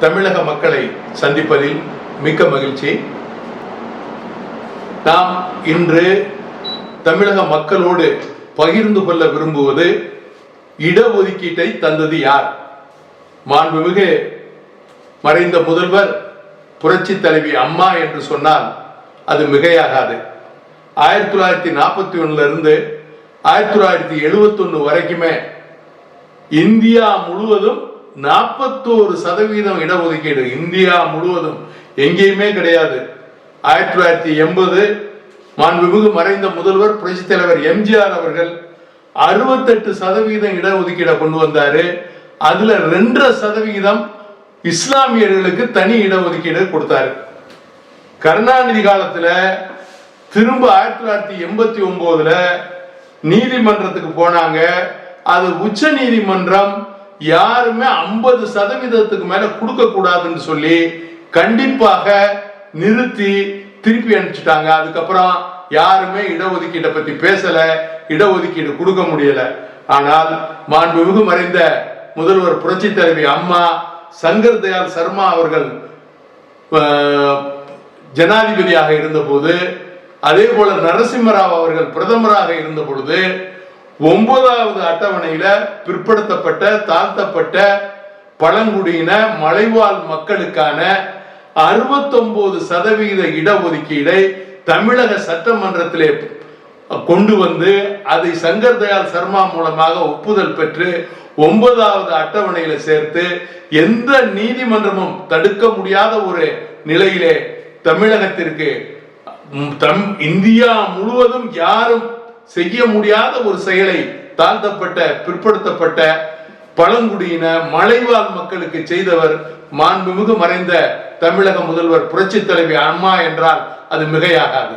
தமிழக மக்களை சந்திப்பதில் மிக்க மகிழ்ச்சி. நாம் இன்று தமிழக மக்களோடு பகிர்ந்து கொள்ள விரும்புவது இடஒதுக்கீட்டை தந்தது யார்? மாண்புமிகு மறைந்த முதல்வர் புரட்சி தலைவி அம்மா என்று சொன்னால் அது மிகையாகாது. ஆயிரத்தி தொள்ளாயிரத்தி நாற்பத்தி ஒண்ணுல இருந்து ஆயிரத்தி தொள்ளாயிரத்தி எழுபத்தி ஒன்று வரைக்குமே இந்தியா முழுவதும் நாற்பத்தோரு சதவீதம் இடஒதுக்கீடு இந்தியா முழுவதும் எங்கேயுமே கிடையாது. ஆயிரத்தி தொள்ளாயிரத்தி எண்பது மாண்புமிகு மறைந்த முதல்வர் புரட்சி தலைவர் எம்ஜிஆர் அவர்கள் அறுபத்தெட்டு சதவீதம் இடஒதுக்கீடை கொண்டு வந்தாரு. அதுல ரெண்டரை சதவிகிதம் இஸ்லாமியர்களுக்கு தனி இடஒதுக்கீடு கொடுத்தாரு. கருணாநிதி காலத்துல திரும்ப ஆயிரத்தி தொள்ளாயிரத்தி எண்பத்தி ஒன்பதுல நீதிமன்றத்துக்கு போனாங்க. அது உச்ச நீதிமன்றம் யாருமே ஐம்பது சதவீதத்துக்கு மேல கொடுக்க கூடாதுன்னு சொல்லி கண்டிப்பாக நிறுத்தி திருப்பி அனுப்பிச்சிட்டாங்க. அதுக்கப்புறம் யாருமே இடஒதுக்கீட்டை பத்தி பேசல இடஒதுக்கீடு கொடுக்க முடியல. ஆனால் மாண்புமிகு மறைந்த முதல்வர் புரட்சி தலைவி அம்மா சங்கர் தயால் சர்மா அவர்கள் ஜனாதிபதியாக இருந்தபோது அதே போல நரசிம்மராவ் அவர்கள் பிரதமராக இருந்த பொழுது ஒன்பதாவது அட்டவணையில பிற்படுத்தப்பட்ட தாழ்த்தப்பட்ட பழங்குடியின மலைவாழ் மக்களுக்கான அறுபத்தொன்பது சதவீத இடஒதுக்கீடை தமிழக சட்டமன்றத்திலே கொண்டு வந்து அதை சங்கர் தயாள் சர்மா மூலமாக ஒப்புதல் பெற்று ஒன்பதாவது அட்டவணையில சேர்த்து எந்த நீதிமன்றமும் தடுக்க முடியாத ஒரு நிலையிலே தமிழகத்திற்கு தம் இந்தியா முழுவதும் யாரும் செய்ய முடியாத ஒரு செயலை தாழ்த்தப்பட்ட பிற்படுத்தப்பட்ட பழங்குடியின மலைவாழ் மக்களுக்கு செய்தவர் மாண்புமிகு மறைந்த தமிழக முதல்வர் புரட்சி தலைவி அம்மா என்றால் அது மிகையாகாது.